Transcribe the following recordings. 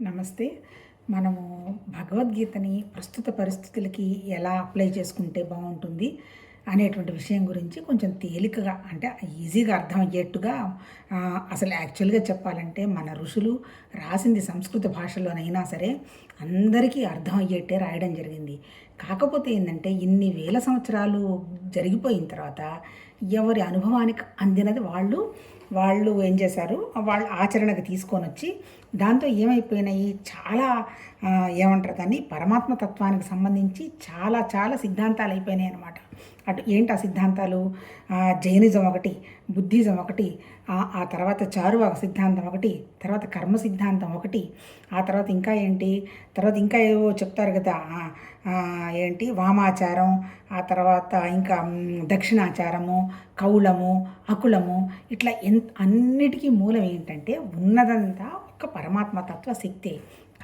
నమస్తే. మనము భగవద్గీతని ప్రస్తుత పరిస్థితులకి ఎలా అప్లై చేసుకుంటే బాగుంటుంది అనేటువంటి విషయం గురించి కొంచెం తేలికగా అంటే ఈజీగా అర్థమయ్యేట్టుగా అయ్యేట్టుగా అసలు యాక్చువల్గా చెప్పాలంటే మన ఋషులు రాసింది సంస్కృత భాషలోనైనా సరే అందరికీ అర్థమయ్యేట్టే రాయడం జరిగింది. కాకపోతే ఏంటంటే ఇన్ని వేల సంవత్సరాలు జరిగిపోయిన తర్వాత ఎవరి అనుభవానికి అందినది వాళ్ళు వాళ్ళు ఏం చేశారు? వాళ్ళు ఆచరణకు తీసుకొని వచ్చి దాంతో ఏమైపోయినాయి? చాలా ఏమంటారు దాన్ని? పరమాత్మ తత్వానికి సంబంధించి చాలా చాలా సిద్ధాంతాలు అయిపోయినాయి అనమాట అటు ఏంటి ఆ సిద్ధాంతాలు? జైనిజం ఒకటి బుద్ధిజం ఒకటి ఆ తర్వాత చారువాక సిద్ధాంతం ఒకటి తర్వాత కర్మ సిద్ధాంతం ఒకటి ఆ తర్వాత ఇంకా ఏంటి? తర్వాత ఇంకా ఏవో చెప్తారు కదా ఏంటి? వామాచారం ఆ తర్వాత ఇంకా దక్షిణాచారము కౌలము అకులము ఇట్లా ఎన్ అన్నిటికీ మూలం ఏంటంటే ఉన్నదంతా ఒక్క పరమాత్మ తత్వ శక్తే.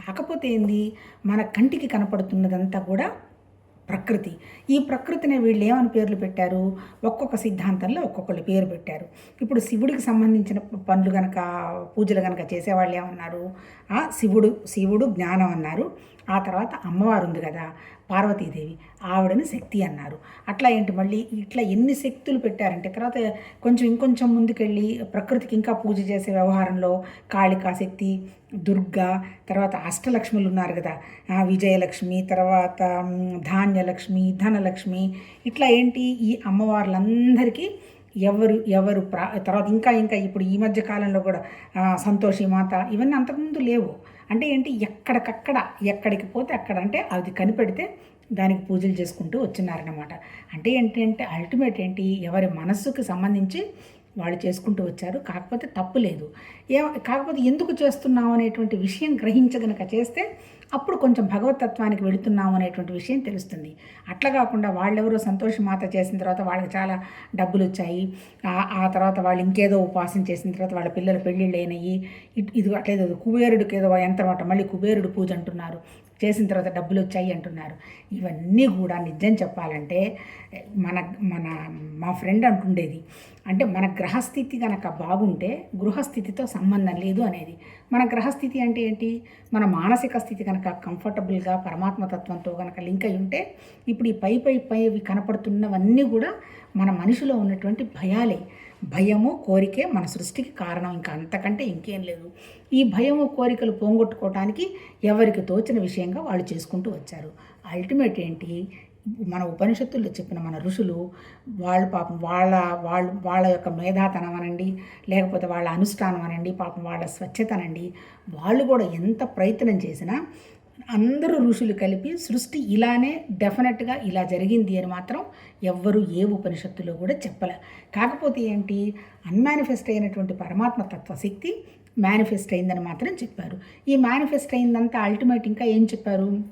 కాకపోతే ఏంది? మన కంటికి కనపడుతున్నదంతా కూడా ప్రకృతి. ఈ ప్రకృతిని వీళ్ళు ఏమని పేర్లు పెట్టారు? ఒక్కొక్క సిద్ధాంతంలో ఒక్కొక్కళ్ళు పేరు పెట్టారు. ఇప్పుడు శివుడికి సంబంధించిన పనులు గనక పూజలు గనక చేసేవాళ్ళు ఏమన్నారు? శివుడు శివుడు జ్ఞానం అన్నారు. ఆ తర్వాత అమ్మవారు ఉంది కదా పార్వతీదేవి ఆవిడని శక్తి అన్నారు. అట్లా ఏంటి మళ్ళీ ఇట్లా ఎన్ని శక్తులు పెట్టారంటే తర్వాత కొంచెం ఇంకొంచెం ముందుకెళ్ళి ప్రకృతికి ఇంకా పూజ చేసే వ్యవహారంలో కాళికా శక్తి దుర్గా తర్వాత అష్టలక్ష్ములు ఉన్నారు కదా విజయలక్ష్మి తర్వాత ధాన్యలక్ష్మి ధనలక్ష్మి ఇట్లా ఏంటి ఈ అమ్మవార్లందరికీ ఎవరు ఎవరు ప్రా తర్వాత ఇంకా ఇంకా ఇప్పుడు ఈ మధ్య కాలంలో కూడా సంతోషి మాత ఇవన్నీ అంతకుముందు లేవు. అంటే ఏంటి? ఎక్కడికక్కడ ఎక్కడికి పోతే అక్కడ అంటే అది కనిపెడితే దానికి పూజలు చేసుకుంటూ వచ్చినారనమాట అంటే ఏంటి అంటే అల్టిమేట్ ఏంటి? ఎవరి మనస్సుకు సంబంధించి వాళ్ళు చేసుకుంటూ వచ్చారు. కాకపోతే తప్పు లేదు. ఏ కాకపోతే ఎందుకు చేస్తున్నాం అనేటువంటి విషయం గ్రహించగనక చేస్తే అప్పుడు కొంచెం భగవతత్వానికి వెళుతున్నాం అనేటువంటి విషయం తెలుస్తుంది. అట్లా కాకుండా వాళ్ళెవరో సంతోషమాత చేసిన తర్వాత వాళ్ళకి చాలా డబ్బులు వచ్చాయి. ఆ- తర్వాత వాళ్ళు ఇంకేదో ఉపాసన చేసిన తర్వాత వాళ్ళ పిల్లల పెళ్ళిళ్ళు అయినాయి ఇట్- ఇది అట్లేదో కుబేరుడికి ఏదో యంత్రం మళ్ళీ కుబేరుడు పూజ అంటున్నారు. చేసిన తర్వాత డబ్బులు వచ్చాయి అంటున్నారు. ఇవన్నీ కూడా నిజం చెప్పాలంటే మన మన మా ఫ్రెండ్ అంటుండేది. అంటే మన గ్రహస్థితి కనుక బాగుంటే గృహస్థితితో సంబంధం లేదు అనేది. మన గ్రహస్థితి అంటే ఏంటి? మన మానసిక స్థితి కనుక కంఫర్టబుల్గా పరమాత్మతత్వంతో కనుక లింక్ అయి ఉంటే ఇప్పుడు ఈ పై పై పై కనపడుతున్నవన్నీ కూడా మన మనిషిలో ఉన్నటువంటి భయాలే. భయము కోరికే మన సృష్టికి కారణం. ఇంకా అంతకంటే ఇంకేం లేదు. ఈ భయము కోరికలు పోగొట్టుకోవటానికి ఎవరికి తోచిన విషయంగా వాళ్ళు చేసుకుంటూ వచ్చారు. అల్టిమేట్ ఏంటి? మన ఉపనిషత్తుల్లో చెప్పిన మన ఋషులు వాళ్ళు పాపం వాళ్ళ వాళ్ళు వాళ్ళ యొక్క మేధాతనం అనండి లేకపోతే వాళ్ళ అనుష్ఠానం అనండి పాపం వాళ్ళ స్వచ్ఛతనండి వాళ్ళు కూడా ఎంత ప్రయత్నం చేసినా అందరూ ఋషులు కలిపి సృష్టి ఇలానే డెఫినెట్గా ఇలా జరిగింది అని మాత్రం ఎవ్వరూ ఏ ఉపనిషత్తులో కూడా చెప్పలే. కాకపోతే ఏంటి? అన్మానిఫెస్ట్ అయినటువంటి పరమాత్మ తత్వశక్తి మేనిఫెస్ట్ అయిందని మాత్రం చెప్పారు. ఈ మేనిఫెస్ట్ అయిందంతా అల్టిమేట్ ఇంకా ఏం చెప్పారు?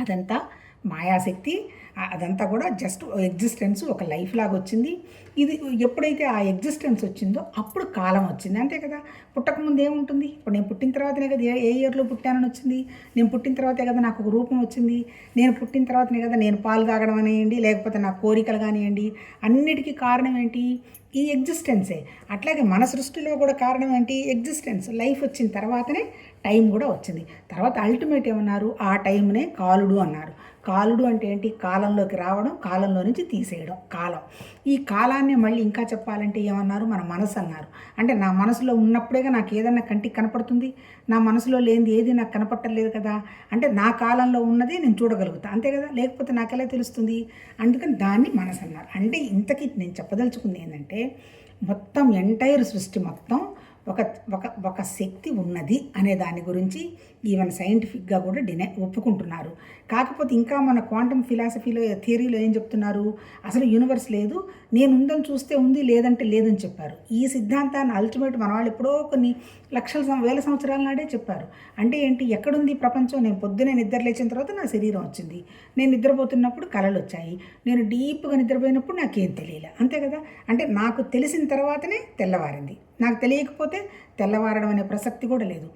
అదంతా మాయాశక్తి అదంతా కూడా జస్ట్ ఎగ్జిస్టెన్స్ ఒక లైఫ్ లాగా వచ్చింది. ఇది ఎప్పుడైతే ఆ ఎగ్జిస్టెన్స్ వచ్చిందో అప్పుడు కాలం వచ్చింది. అంతే కదా? పుట్టకముందు ఏముంటుంది? ఇప్పుడు నేను పుట్టిన తర్వాతనే కదా ఏ- ఏ ఇయర్లో పుట్టానని వచ్చింది? నేను పుట్టిన తర్వాతే కదా నాకు ఒక రూపం వచ్చింది. నేను పుట్టిన తర్వాతనే కదా నేను పాలు తాగడం అనేయండి లేకపోతే నా కోరికలు కానివ్వండి అన్నిటికీ కారణం ఏంటి? ఈ ఎగ్జిస్టెన్సే అట్లాగే మన సృష్టిలో కూడా కారణం ఏంటి? ఎగ్జిస్టెన్స్ లైఫ్ వచ్చిన తర్వాతనే టైం కూడా వచ్చింది. తర్వాత అల్టిమేట్ ఏమన్నారు? ఆ టైంనే కాలుడు అన్నారు. కాలుడు అంటే ఏంటి? కాలంలోకి రావడం కాలంలో నుంచి తీసేయడం కాలం. ఈ కాలాన్ని మళ్ళీ ఇంకా చెప్పాలంటే ఏమన్నారు? మన మనసు అన్నారు. అంటే నా మనసులో ఉన్నప్పుడేగా నాకు ఏదన్నా కంటికి కనపడుతుంది? నా మనసులో లేనిది ఏది నాకు కనపట్టలేదు కదా? అంటే నా కాలంలో ఉన్నది నేను చూడగలుగుతా. అంతే కదా? లేకపోతే నాకు ఎలా తెలుస్తుంది? అందుకని దాన్ని మనసు అన్నారు. అంటే ఇంతకీ నేను చెప్పదలుచుకుంది ఏంటంటే మొత్తం ఎంటైర్ సృష్టి మొత్తం ఒక ఒక ఒక శక్తి ఉన్నది అనే దాని గురించి ఈవెన్ సైంటిఫిక్గా కూడా డినై ఒప్పుకుంటున్నారు. కాకపోతే ఇంకా మన క్వాంటమ్ ఫిలాసఫీలో థియరీలో ఏం చెప్తున్నారు? అసలు యూనివర్స్ లేదు. నేను ఉందని చూస్తే ఉంది లేదంటే లేదని చెప్పారు. ఈ సిద్ధాంతాన్ని అల్టిమేట్ మన వాళ్ళు ఎప్పుడో కొన్ని లక్షల సం- వేల సంవత్సరాల నాడే చెప్పారు. అంటే ఏంటి? ఎక్కడుంది ప్రపంచం? నేను పొద్దునే నిద్ర లేచిన తర్వాత నా శరీరం వచ్చింది. నేను నిద్రపోతున్నప్పుడు కళలు వచ్చాయి. నేను డీప్గా నిద్రపోయినప్పుడు నాకేం తెలియలే. అంతే కదా? అంటే నాకు తెలిసిన తర్వాతనే తెల్లవారింది. నాకు తెలియకపోతే తెల్లవారడం అనే ప్రసక్తి కూడా లేదు.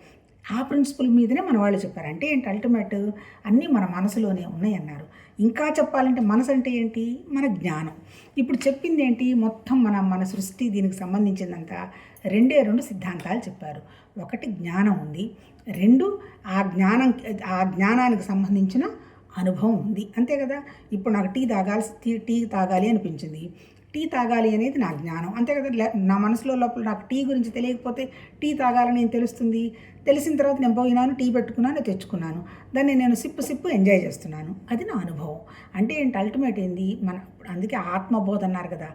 ఆ ప్రిన్సిపల్ మీదనే మన వాళ్ళు చెప్పారు. అంటే ఏంటి? అల్టిమేట్ అన్నీ మన మనసులోనే ఉన్నాయన్నారు. ఇంకా చెప్పాలంటే మనసు అంటే ఏంటి? మన జ్ఞానం. ఇప్పుడు చెప్పింది ఏంటి? మొత్తం మన మన సృష్టి దీనికి సంబంధించిందంతా రెండే రెండు సిద్ధాంతాలు చెప్పారు. ఒకటి జ్ఞానం ఉంది. రెండు ఆ జ్ఞానం ఆ జ్ఞానానికి సంబంధించిన అనుభవం ఉంది. అంతే కదా? ఇప్పుడు నాకు టీ తాగాలి టీ టీ తాగాలి అనిపించింది. టీ తాగాలి అనేది నా జ్ఞానం. అంతే కదా? నా మనసులో లోపల నాకు టీ గురించి తెలియకపోతే టీ తాగాలని నేను తెలుస్తుంది? తెలిసిన తర్వాత నేను పోయినాను టీ పెట్టుకున్నాను తెచ్చుకున్నాను. దాన్ని నేను సిప్పు సిప్పు ఎంజాయ్ చేస్తున్నాను. అది నా అనుభవం. అంటే ఏంటి అల్టిమేట్ ఏంది? మన అందుకే ఆత్మబోధ అన్నారు కదా.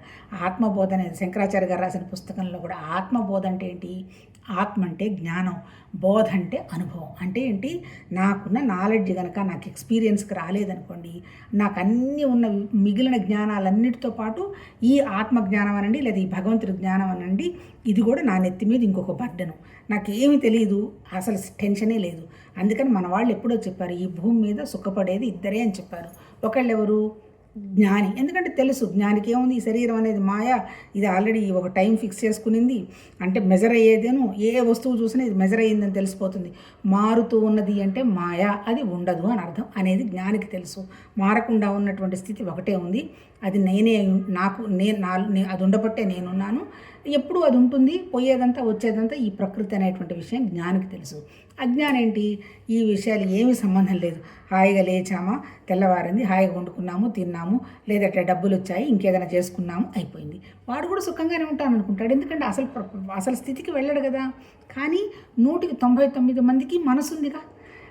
ఆత్మబోధ అనేది శంకరాచార్య గారు రాసిన పుస్తకంలో కూడా ఆత్మబోధ అంటే ఏంటి? ఆత్మ అంటే జ్ఞానం బోధ అంటే అనుభవం. అంటే ఏంటి? నాకున్న నాలెడ్జ్ కనుక నాకు ఎక్స్పీరియన్స్కి రాలేదనుకోండి నాకు అన్నీ ఉన్న మిగిలిన జ్ఞానాలన్నిటితో పాటు ఈ ఆత్మ జ్ఞానం అనండి లేదా ఈ భగవంతుడి జ్ఞానం అనండి ఇది కూడా నా నెత్తి మీద ఇంకొక బర్డను. నాకేమీ తెలియదు అసలు టెన్షనే లేదు. అందుకని మన వాళ్ళు ఎప్పుడో చెప్పారు ఈ భూమి మీద సుఖపడేది ఇద్దరే అని చెప్పారు. ఒకళ్ళెవరు? జ్ఞాని. ఎందుకంటే తెలుసు జ్ఞానికి ఏముంది? ఈ శరీరం అనేది మాయ. ఇది ఆల్రెడీ ఒక టైం ఫిక్స్ చేసుకునింది. అంటే మెజర్ అయ్యేదేను ఏ వస్తువు చూసినా ఇది మెజర్ అయ్యిందని తెలిసిపోతుంది. మారుతూ ఉన్నది అంటే మాయ అది ఉండదు అని అర్థం అనేది జ్ఞానికి తెలుసు. మారకుండా ఉన్నటువంటి స్థితి ఒకటే ఉంది. అది నేనే నాకు నేను నా అది ఉండబట్టే నేనున్నాను. ఎప్పుడు అది ఉంటుంది. పోయేదంతా వచ్చేదంతా ఈ ప్రకృతి అనేటువంటి విషయం జ్ఞానికి తెలుసు. అజ్ఞానం ఏంటి? ఈ విషయాలు ఏమీ సంబంధం లేదు. హాయిగా లేచామా? తెల్లవారింది హాయిగా వండుకున్నాము తిన్నాము లేదంటే డబ్బులు వచ్చాయి ఇంకేదైనా చేసుకున్నాము అయిపోయింది. వాడు కూడా సుఖంగానే ఉంటాను అనుకుంటాడు. ఎందుకంటే అసలు అసలు స్థితికి వెళ్ళడు కదా. కానీ నూటికి తొంభై తొమ్మిది మందికి మనసుందిగా.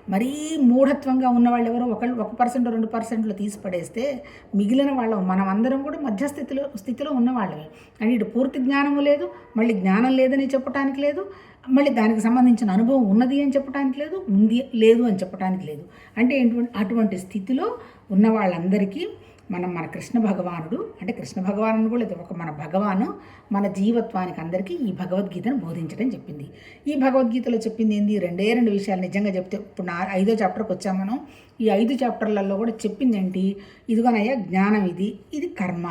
మరీ మూఢత్వంగా ఉన్న వాళ్ళు ఎవరో ఒకళ్ళు ఒక పర్సెంట్ రెండు పర్సెంట్లో తీసి పడేస్తే మిగిలిన వాళ్ళం. మనం అందరం కూడా మధ్యస్థితిలో స్థితిలో ఉన్నవాళ్ళమే. అంటే ఇటు పూర్తి జ్ఞానము లేదు మళ్ళీ జ్ఞానం లేదని చెప్పడానికి లేదు మళ్ళీ దానికి సంబంధించిన అనుభవం ఉన్నది అని చెప్పడానికి లేదు ఉంది లేదు అని చెప్పడానికి లేదు. అంటే ఏంటి అటువంటి స్థితిలో ఉన్న వాళ్ళందరికీ మనం మన కృష్ణ భగవానుడు అంటే కృష్ణ భగవానుడు కూడా లేదు ఒక మన భగవాను మన జీవత్వానికి అందరికీ ఈ భగవద్గీతను బోధించడం చెప్పింది. ఈ భగవద్గీతలో చెప్పింది ఏంది? రెండే రెండు విషయాలు నిజంగా చెప్తే ఇప్పుడు నా ఐదో చాప్టర్కి వచ్చాం మనం. ఈ ఐదు చాప్టర్లలో కూడా చెప్పింది ఏంటి? ఇదిగోనయ్యా జ్ఞానం ఇది ఇది కర్మ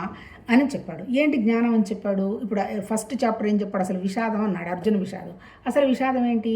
అని చెప్పాడు. ఏంటి జ్ఞానం అని చెప్పాడు? ఇప్పుడు ఫస్ట్ చాప్టర్ ఏం చెప్పాడు? అసలు విషాదం అన్నాడు అర్జున విషాదం. అసలు విషాదం ఏంటి?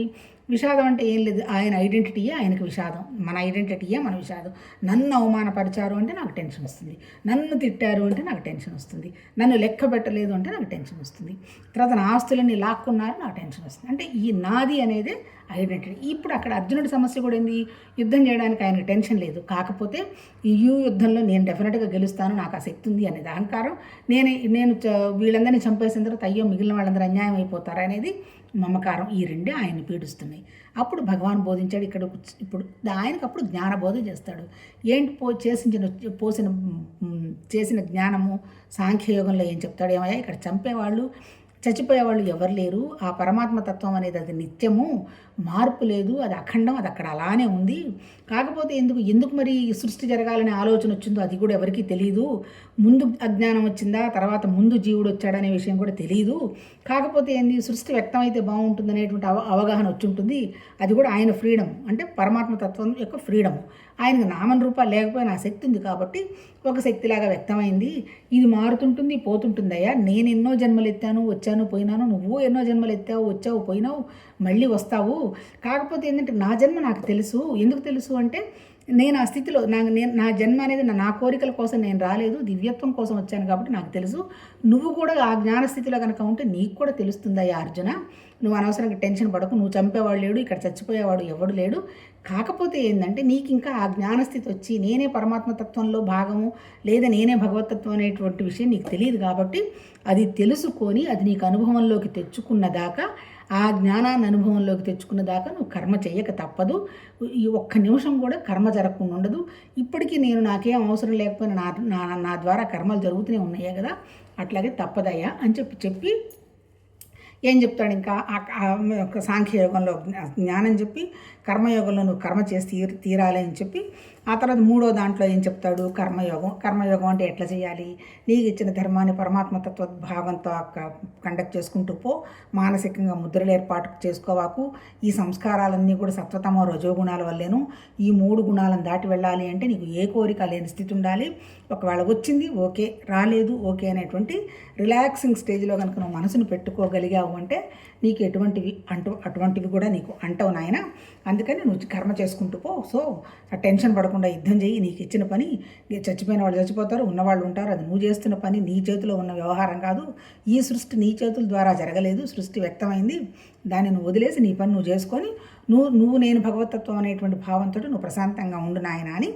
విషాదం అంటే ఏం లేదు. ఆయన ఐడెంటిటీయే ఆయనకు విషాదం. మన ఐడెంటిటీయే మన విషాదం. నన్ను అవమానపరిచారు అంటే నాకు టెన్షన్ వస్తుంది. నన్ను తిట్టారు అంటే నాకు టెన్షన్ వస్తుంది. నన్ను లెక్క పెట్టలేదు అంటే నాకు టెన్షన్ వస్తుంది. తర్వాత నా ఆస్తులన్నీ లాక్కున్నారు నాకు టెన్షన్ వస్తుంది. అంటే ఈ నాది అనేది ఐడెంటిటీ ఇప్పుడు అక్కడ అర్జునుడి సమస్య కూడా ఏంది? యుద్ధం చేయడానికి ఆయనకు టెన్షన్ లేదు. కాకపోతే ఈ యూ యుద్ధంలో నేను డెఫినెట్గా గెలుస్తాను నాకు ఆ శక్తి ఉంది అనేది అహంకారం. నేను నేను చ- వీళ్ళందరినీ చంపేసిన తర్వాత అయ్యో మిగిలిన వాళ్ళందరూ అన్యాయం అయిపోతారు అనేది మమకారం ఈ రెండే ఆయన పీడిస్తున్నాయి. అప్పుడు భగవాన్ బోధించాడు ఇక్కడ ఇప్పుడు ఆయనకు అప్పుడు జ్ఞానబోధ చేస్తాడు. ఏంటి పో చేసిన పోసిన చేసిన జ్ఞానము సాంఖ్యయోగంలో ఏం చెప్తాడు? ఏమయ్యా ఇక్కడ చంపేవాళ్ళు చచ్చిపోయేవాళ్ళు ఎవరు లేరు. ఆ పరమాత్మ తత్వం అనేది అది నిత్యము. మార్పు లేదు అది అఖండం అది అక్కడ అలానే ఉంది. కాకపోతే ఎందుకు ఎందుకు మరి సృష్టి జరగాలనే ఆలోచన వచ్చిందో అది కూడా ఎవరికీ తెలియదు ముందు అజ్ఞానం వచ్చిందా తర్వాత ముందు జీవుడు వచ్చాడనే విషయం కూడా తెలియదు కాకపోతే ఏంది సృష్టి వ్యక్తం అయితే బాగుంటుంది అనేటువంటి అవ అవగాహన వచ్చి ఉంటుంది. అది కూడా ఆయన ఫ్రీడమ్ అంటే పరమాత్మ తత్వం యొక్క ఫ్రీడమ్. ఆయనకు నామన రూపాలు లేకపోయినా శక్తి ఉంది కాబట్టి ఒక శక్తిలాగా వ్యక్తమైంది. ఇది మారుతుంటుంది పోతుంటుందయ్యా నేను ఎన్నో జన్మలు ఎత్తాను వచ్చాను పోయినాను నువ్వు ఎన్నో జన్మలు ఎత్తావు వచ్చావు పోయినావు. మళ్ళీ వస్తావు. కాకపోతే ఏంటంటే నా జన్మ నాకు తెలుసు. ఎందుకు తెలుసు అంటే నేను ఆ స్థితిలో నా నేను నా జన్మ అనేది నా- నా కోరికల కోసం నేను రాలేదు. దివ్యత్వం కోసం వచ్చాను కాబట్టి నాకు తెలుసు. నువ్వు కూడా ఆ జ్ఞాన స్థితిలో కనుక ఉంటే నీకు కూడా తెలుస్తుందయ్యా అర్జున? నువ్వు అనవసరంగా టెన్షన్ పడకు. నువ్వు చంపేవాడు లేడు. ఇక్కడ చచ్చిపోయేవాడు ఎవడు లేడు. కాకపోతే ఏంటంటే నీకు ఇంకా ఆ జ్ఞానస్థితి వచ్చి నేనే పరమాత్మతత్వంలో భాగము లేదా నేనే భగవతత్వం అనేటువంటి విషయం నీకు తెలియదు కాబట్టి అది తెలుసుకొని అది నీకు అనుభవంలోకి తెచ్చుకున్న దాకా ఆ జ్ఞానాన్ని అనుభవంలోకి తెచ్చుకున్న దాకా నువ్వు కర్మ చేయక తప్పదు. ఈ ఒక్క నిమిషం కూడా కర్మ జరగకుండా ఉండదు. ఇప్పటికీ నేను నాకేం అవసరం లేకపోయినా నా నా నా ద్వారా కర్మలు జరుగుతూనే ఉన్నాయే కదా. అట్లాగే తప్పదయ్యా అని చెప్పి చెప్పి ఏం చెప్తాడు ఇంకా? ఆ- ఆ సాంఖ్యయోగంలో జ్ఞా- జ్ఞానం చెప్పి కర్మయోగంలో నువ్వు కర్మ చేసి తీర తీరాలి అని చెప్పి ఆ తర్వాత మూడో దాంట్లో ఏం చెప్తాడు? కర్మయోగం. కర్మయోగం అంటే ఎట్లా చేయాలి? నీకు ఇచ్చిన ధర్మాన్ని పరమాత్మతత్వ భావంతో కండక్ట్ చేసుకుంటూ పో. మానసికంగా ముద్రలు ఏర్పాటు చేసుకోవాకు. ఈ సంస్కారాలన్నీ కూడా సత్వతమ రజోగుణాల వల్లేను. ఈ మూడు గుణాలను దాటి వెళ్ళాలి అంటే నీకు ఏ కోరిక లేని స్థితి ఉండాలి. ఒకవేళ వచ్చింది ఓకే రాలేదు ఓకే అనేటువంటి రిలాక్సింగ్ స్టేజ్లో కనుక నువ్వు మనసును పెట్టుకోగలిగావు అంటే నీకు ఎటువంటివి అంటూ అటువంటివి కూడా నీకు అంటవు నాయన. అందుకని నువ్వు కర్మ చేసుకుంటూ పో. సో ఆ టెన్షన్ పడకుండా యుద్ధం చేయి నీకు ఇచ్చిన పని చచ్చిపోయిన వాళ్ళు చచ్చిపోతారు ఉన్నవాళ్ళు ఉంటారు. అది నువ్వు చేస్తున్న పని నీ చేతిలో ఉన్న వ్యవహారం కాదు. ఈ సృష్టి నీ చేతుల ద్వారా జరగలేదు. సృష్టి వ్యక్తమైంది. దాన్ని నువ్వు వదిలేసి నీ పని నువ్వు చేసుకొని నువ్వు నువ్వు నేను భగవతత్వం అనేటువంటి భావంతో నువ్వు ప్రశాంతంగా ఉండు నాయన అని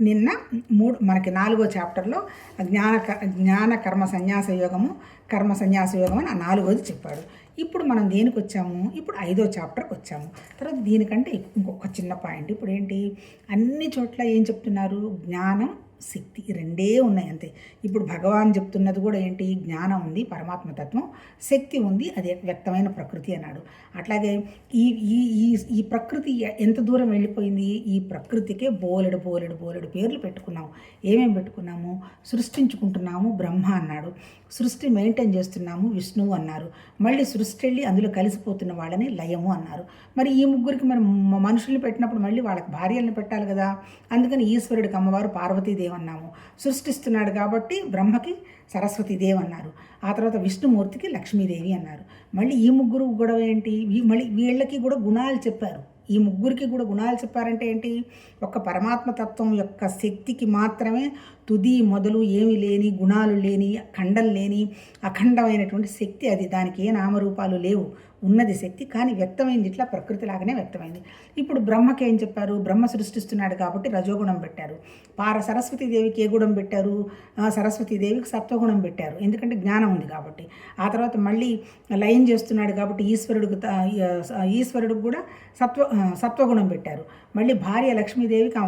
నిన్న మూడు మనకి నాలుగో చాప్టర్లో జ్ఞాన జ్ఞాన కర్మ సన్యాస యోగము కర్మ సన్యాస యోగం అని ఆ నాలుగోది చెప్పాడు. ఇప్పుడు మనం దేనికి వచ్చాము? ఇప్పుడు ఐదో చాప్టర్కి వచ్చాము. తర్వాత దీనికంటే ఇంకొక చిన్న పాయింట్. ఇప్పుడు ఏంటి అన్ని చోట్ల ఏం చెప్తున్నారు? జ్ఞానం శక్తి రెండే ఉన్నాయి అంతే. ఇప్పుడు భగవాన్ చెప్తున్నది కూడా ఏంటి? జ్ఞానం ఉంది పరమాత్మతత్వం శక్తి ఉంది అది వ్యక్తమైన ప్రకృతి అన్నాడు. అట్లాగే ఈ ఈ ఈ ఈ ప్రకృతి ఎంత దూరం వెళ్ళిపోయింది? ఈ ప్రకృతికే బోలెడు బోలెడు బోలెడు పేర్లు పెట్టుకున్నాము. ఏమేమి పెట్టుకున్నాము? సృష్టించుకుంటున్నాము బ్రహ్మ అన్నాడు. సృష్టి మెయింటైన్ చేస్తున్నాము విష్ణువు అన్నారు. మళ్ళీ సృష్టి వెళ్ళి అందులో కలిసిపోతున్న వాళ్ళని లయము అన్నారు. మరి ఈ ముగ్గురికి మరి మ- మనుషుల్ని పెట్టినప్పుడు మళ్ళీ వాళ్ళకి భార్యల్ని పెట్టాలి కదా? అందుకని ఈశ్వరుడికి అమ్మవారు పార్వతీదేవి అన్నాము సృష్టిస్తున్నాడు కాబట్టి బ్రహ్మకి సరస్వతీదేవి అన్నారు. ఆ తర్వాత విష్ణుమూర్తికి లక్ష్మీదేవి అన్నారు. మళ్ళీ ఈ ముగ్గురు గొడవ ఏంటి? వీ- మళ్ళీ వీళ్ళకి కూడా గుణాలు చెప్పారు. ఈ ముగ్గురికి కూడా గుణాలు చెప్పారంటే ఏంటి? ఒక పరమాత్మ తత్వం యొక్క శక్తికి మాత్రమే తుది మొదలు ఏమి లేని గుణాలు లేని ఖండం లేని అఖండమైనటువంటి శక్తి అది. దానికి ఏ నామరూపాలు లేవు. ఉన్నది శక్తి కానీ వ్యక్తమైంది. ఇట్లా ప్రకృతి లాగానే వ్యక్తమైంది. ఇప్పుడు బ్రహ్మకి ఏం చెప్పారు? బ్రహ్మ సృష్టిస్తున్నాడు కాబట్టి రజోగుణం పెట్టారు. పార సరస్వతీదేవికి ఏ గుణం పెట్టారు? సరస్వతీదేవికి సత్వగుణం పెట్టారు. ఎందుకంటే జ్ఞానం ఉంది కాబట్టి. ఆ తర్వాత మళ్ళీ లయం చేస్తున్నాడు కాబట్టి ఈశ్వరుడికి ఈశ్వరుడికి కూడా సత్వ సత్వగుణం పెట్టారు. మళ్ళీ భార్య లక్ష్మీదేవికి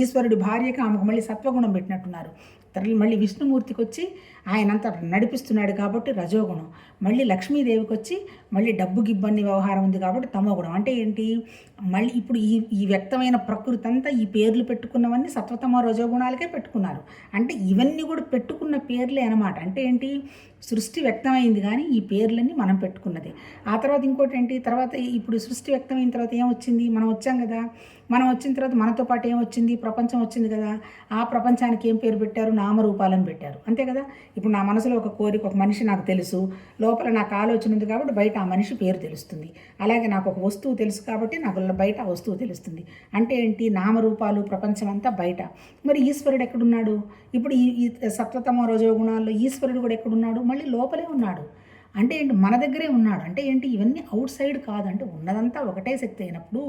ఈశ్వరుడి భార్యకి ఆమెకు మళ్ళీ సత్వగుణం పెట్టినట్టున్నారు. తరలి మళ్ళీ విష్ణుమూర్తికి వచ్చి ఆయనంతా నడిపిస్తున్నాడు కాబట్టి రజోగుణం. మళ్ళీ లక్ష్మీదేవికి వచ్చి మళ్ళీ డబ్బు గిబ్బన్ని వ్యవహారం ఉంది కాబట్టి తమోగుణం అంటే ఏంటి? మళ్ళీ ఇప్పుడు ఈ ఈ వ్యక్తమైన ప్రకృతి అంతా ఈ పేర్లు పెట్టుకున్నవన్నీ సత్వతమ రజోగుణాలకే పెట్టుకున్నారు. అంటే ఇవన్నీ కూడా పెట్టుకున్న పేర్లే అనమాట అంటే ఏంటి? సృష్టి వ్యక్తమైంది కానీ ఈ పేర్లన్నీ మనం పెట్టుకున్నది. ఆ తర్వాత ఇంకోటి ఏంటి? తర్వాత ఇప్పుడు సృష్టి వ్యక్తమైన తర్వాత ఏమొచ్చింది? మనం వచ్చాం కదా. మనం వచ్చిన తర్వాత మనతో పాటు ఏమొచ్చింది? ప్రపంచం వచ్చింది కదా. ఆ ప్రపంచానికి ఏం పేరు పెట్టారు? నామరూపాలను పెట్టారు. అంతే కదా? ఇప్పుడు నా మనసులో ఒక కోరిక ఒక మనిషి నాకు తెలుసు లోపల నాకు ఆలోచన ఉంది కాబట్టి బయట ఆ మనిషి పేరు తెలుస్తుంది. అలాగే నాకు ఒక వస్తువు తెలుసు కాబట్టి నాకు బయట ఆ వస్తువు తెలుస్తుంది. అంటే ఏంటి? నామరూపాలు ప్రపంచం అంతా బయట. మరి ఈశ్వరుడు ఎక్కడున్నాడు? ఇప్పుడు ఈ ఈ సత్వతమ రజోగుణాల్లో ఈశ్వరుడు కూడా ఎక్కడున్నాడు? మళ్ళీ లోపలే ఉన్నాడు. అంటే ఏంటి? మన దగ్గరే ఉన్నాడు. అంటే ఏంటి? ఇవన్నీ అవుట్ సైడ్ కాదంటే ఉన్నదంతా ఒకటే శక్తి అయినప్పుడు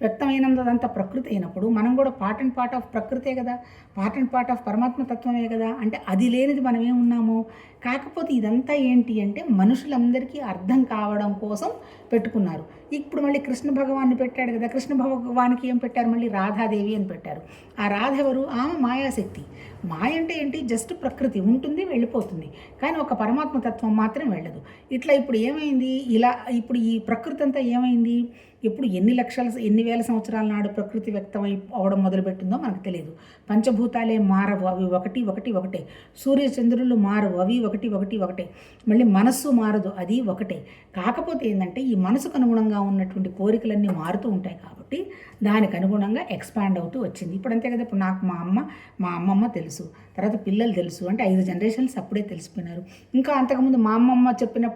వ్యక్తమైనందంతా ప్రకృతి అయినప్పుడు మనం కూడా పార్ట్ అండ్ పార్ట్ ఆఫ్ ప్రకృతే కదా? పార్ట్ అండ్ పార్ట్ ఆఫ్ పరమాత్మ తత్వమే కదా? అంటే అది లేనిది మనం ఏమున్నాము కాకపోతే ఇదంతా ఏంటి అంటే మనుషులందరికీ అర్థం కావడం కోసం పెట్టుకున్నారు. ఇప్పుడు మళ్ళీ కృష్ణ భగవాన్ని పెట్టాడు కదా కృష్ణ భగవానికి ఏం పెట్టారు? మళ్ళీ రాధాదేవి అని పెట్టారు. ఆ రాధ ఎవరు? ఆమె మాయాశక్తి. మాయ అంటే ఏంటి? జస్ట్ ప్రకృతి. ఉంటుంది వెళ్ళిపోతుంది. కానీ ఒక పరమాత్మ తత్వం మాత్రం వెళ్ళదు. ఇట్లా ఇప్పుడు ఏమైంది? ఇలా ఇప్పుడు ఈ ప్రకృతి అంతా ఏమైంది? ఇప్పుడు ఎన్ని లక్షల ఎన్ని వేల సంవత్సరాల నాడు ప్రకృతి వ్యక్తమై అవడం మొదలుపెట్టిందో మనకు తెలియదు. పంచభూతాలే మారవు అవి ఒకటి ఒకటి ఒకటే. సూర్య చంద్రులు మారవు అవి ఒకటి ఒకటి ఒకటే. మళ్ళీ మనస్సు మారదు అది ఒకటే. కాకపోతే ఏంటంటే ఈ మనసుకు అనుగుణంగా ఉన్నటువంటి కోరికలన్నీ మారుతూ ఉంటాయి కాబట్టి దానికి అనుగుణంగా ఎక్స్పాండ్ అవుతూ వచ్చింది. ఇప్పుడు అంతే కదా ఇప్పుడు నాకు మా అమ్మ మా అమ్మమ్మ తెలుసు. తర్వాత పిల్లలు తెలుసు. అంటే ఐదు జనరేషన్స్ అప్పుడే తెలిసిపోయినారు. ఇంకా అంతకుముందు మా అమ్మమ్మ చెప్పిన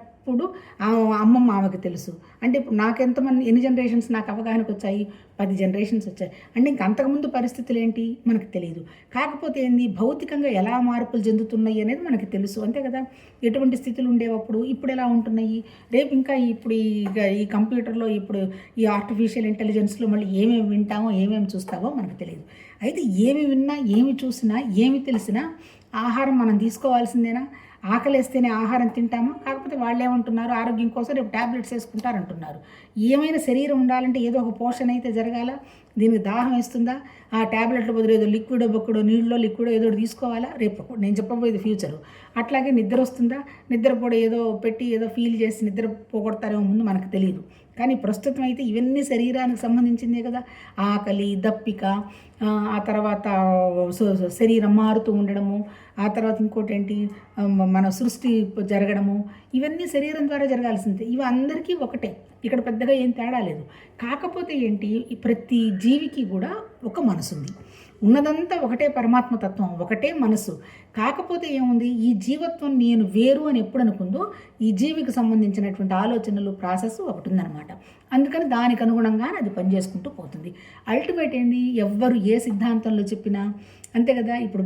ఆ అమ్మమ్మ ఆమెకు తెలుసు. అంటే ఇప్పుడు నాకు ఎంతమంది ఎన్ని జనరేషన్స్ నాకు అవగాహనకు వచ్చాయి? పది జనరేషన్స్ వచ్చాయి. అంటే ఇంక అంతకుముందు పరిస్థితులు ఏంటి? మనకు తెలియదు. కాకపోతే ఏంది? భౌతికంగా ఎలా మార్పులు చెందుతున్నాయి అనేది మనకి తెలుసు. అంతే కదా? ఎటువంటి స్థితులు ఉండేవప్పుడు ఇప్పుడు ఎలా ఉంటున్నాయి? రేపు ఇంకా ఇప్పుడు ఈ కంప్యూటర్లో ఇప్పుడు ఈ ఆర్టిఫిషియల్ ఇంటెలిజెన్స్లో మళ్ళీ ఏమేమి వింటామో ఏమేమి చూస్తామో మనకు తెలియదు. అయితే ఏమి విన్నా ఏమి చూసినా ఏమి తెలిసినా ఆహారం మనం తీసుకోవాల్సిందేనా? ఆకలేస్తేనే ఆహారం తింటామా? కాకపోతే వాళ్ళు ఏమంటున్నారు ఆరోగ్యం కోసం రేపు ట్యాబ్లెట్స్ వేసుకుంటారంటున్నారు. ఏమైనా శరీరం ఉండాలంటే ఏదో ఒక పోషణ అయితే జరగాల? దీనికి దాహం వేస్తుందా? ఆ ట్యాబ్లెట్ల బదులు ఏదో లిక్విడ్ బొక్కడో నీళ్ళలో లిక్విడ్ ఏదో తీసుకోవాలా? రేపు నేను చెప్పబోయేది ఫ్యూచర్. అట్లాగే నిద్ర వస్తుందా? నిద్ర కూడా ఏదో పెట్టి ఏదో ఫీల్ చేసి నిద్ర పోగొడతారేమో ముందు మనకు తెలియదు. కానీ ప్రస్తుతం అయితే ఇవన్నీ శరీరానికి సంబంధించిందే కదా. ఆకలి దప్పిక ఆ, తర్వాత శరీరం మారుతూ ఉండడము ఆ తర్వాత ఇంకోటి ఏంటి మన సృష్టి జరగడము ఇవన్నీ శరీరం ద్వారా జరగాల్సిందే. ఇవి అందరికీ ఒకటే. ఇక్కడ పెద్దగా ఏం తేడా లేదు. కాకపోతే ఏంటి? ప్రతి జీవికి కూడా ఒక మనసు ఉంది ఉన్నదంతా ఒకటే పరమాత్మ తత్వం ఒకటే మనసు. కాకపోతే ఏముంది? ఈ జీవత్వం నేను వేరు అని ఎప్పుడు అనుకుందో ఈ జీవికి సంబంధించినటువంటి ఆలోచనలు ప్రాసెస్ ఒకటి ఉందన్నమాట అందుకని దానికి అనుగుణంగానే అది పనిచేసుకుంటూ పోతుంది. అల్టిమేట్ ఏంది? ఎవ్వరు ఏ సిద్ధాంతంలో చెప్పినా అంతే కదా? ఇప్పుడు